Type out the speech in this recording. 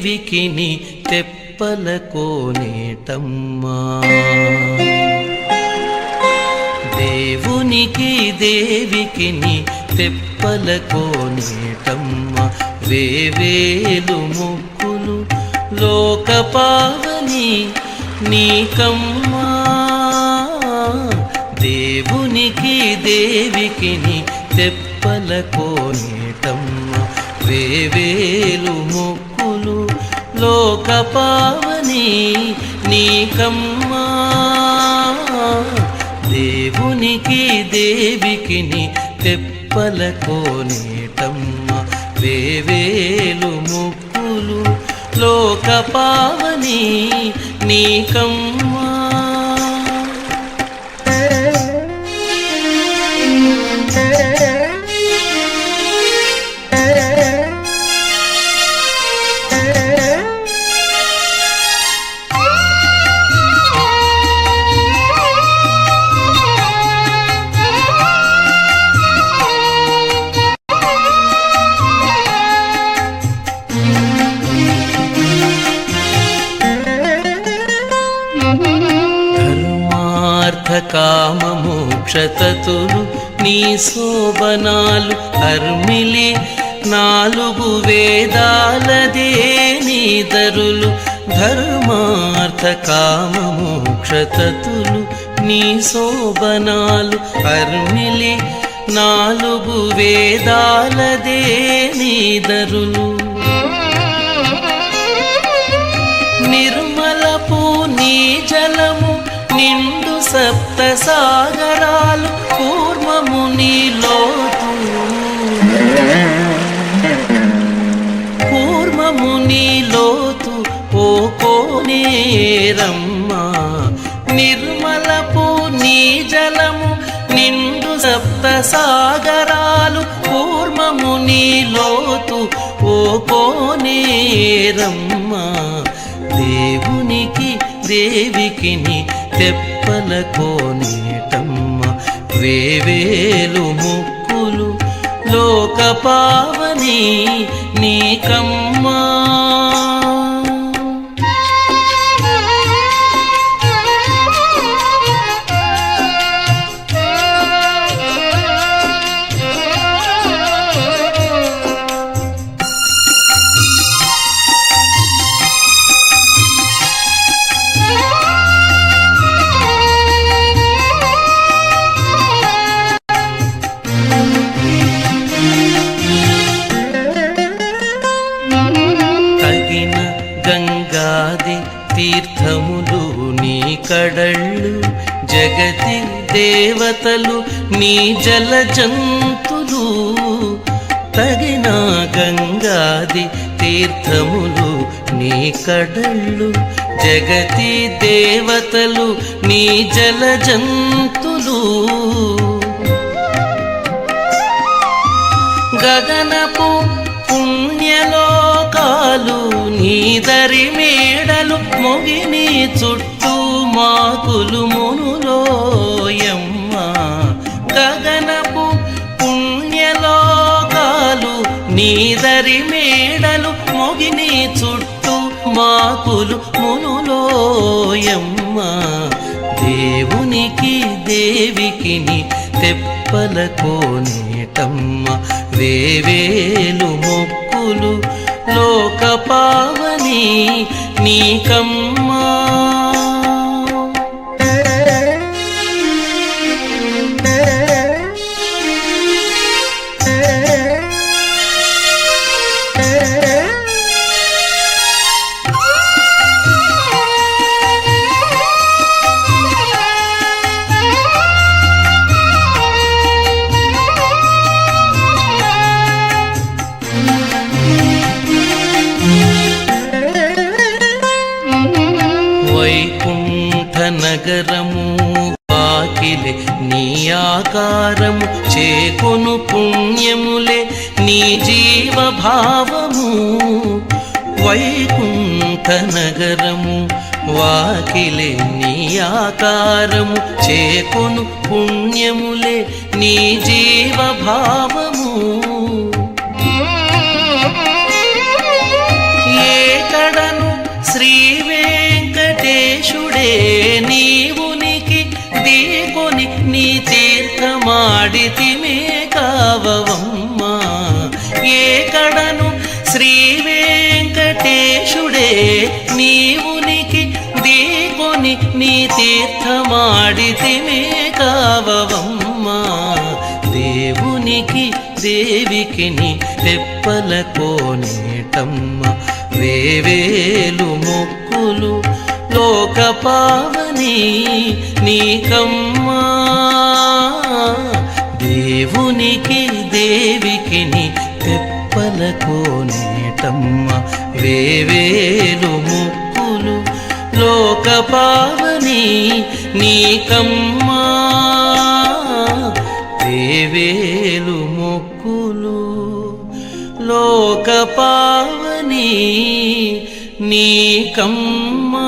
దేవికి తెప్పల కోనేటమ్మా. దేవునికి దేవికిని తెప్పల కోనేటమ్మా. వేవేలు ముక్కులు లోక పావని నీకమ్మా దేవునికి దేవికిని తెప్పల కోనేటమ్మా. వేవేలు ముక్కులు లోక పావని నీకమ్మా. దేవునికి దేవికి తెప్పల కోనేటమ్మ. వేవేలు ముక్కులు లోక పావని నీకమ్మా. కామమోక్షతతులు కామ మోక్షతతులు నీ శోభనాలు అర్మిలి నాలుగు వేదాలదే నీ దరులు ధర్మార్థ కామమోక్షతతులు నీ శోభనాలు అర్మిలి నాలుగు వేదాలదే నీ దరులు నిర్మలపు నీ జలము సప్త సాగరాలు కూర్మము నీలోతు కూర్మము లోతు ఓ కోనేరమ్మ. నిర్మలపు నీ జలము నిండు సప్త సాగరాలు కూర్మము నీలోతు ఓ కోనేరమ్మ. దేవునికి దేవికిని తెప్ప కోనేటమ్మ వేవేలు ముక్కులు లోక పావని నీకమ్మా. కడళ్ళు జగతి దేవతలు నీ జల జంతులు తగిన గంగాది తీర్థములు నీ కడళ్ళు జగతి దేవతలు నీ జల జంతులు. గగనపు పుణ్యలోకాలు నీదరి మేడలు మొగిని చుట్టూ మాకులు మునులోయమ్మ. గగనపు పుణ్యలోకాలు నీదరి మేడలు మొగిని చుట్టూ మాకులు మునులోయమ్మ. దేవునికి దేవికి తెప్పల కోనేటమ్మ. వేవేలు మొక్కులు లోక పావని నీకమ్మా. నగరము వాకిలే నీ ఆకారము చేకొను పుణ్యములే నీ జీవభావము. వైకుంఠ నగరము వాకిలే నీ ఆకారము చేకొను పుణ్యములే నీ జీవభావము. దీకొని నీ తీర్థమాడితిమే కావవమ్మా. ఏ కడను శ్రీ వెంకటేశుడే నీవునికి దీకొని నీ తీర్థమాడితిమే కావవమ్మా. దేవునికి దేవికి నీ తెప్పల కోనేటమ్మ. వేవేలు మొక్కులు లోక పావని నీకమ్మా. దేవునికి దేవికి నీ తెప్పల వేవేలు ముక్కులు లోక పావని నీకమ్మా. వేవేలు ముక్కులు లోక పావని నీకమ్మా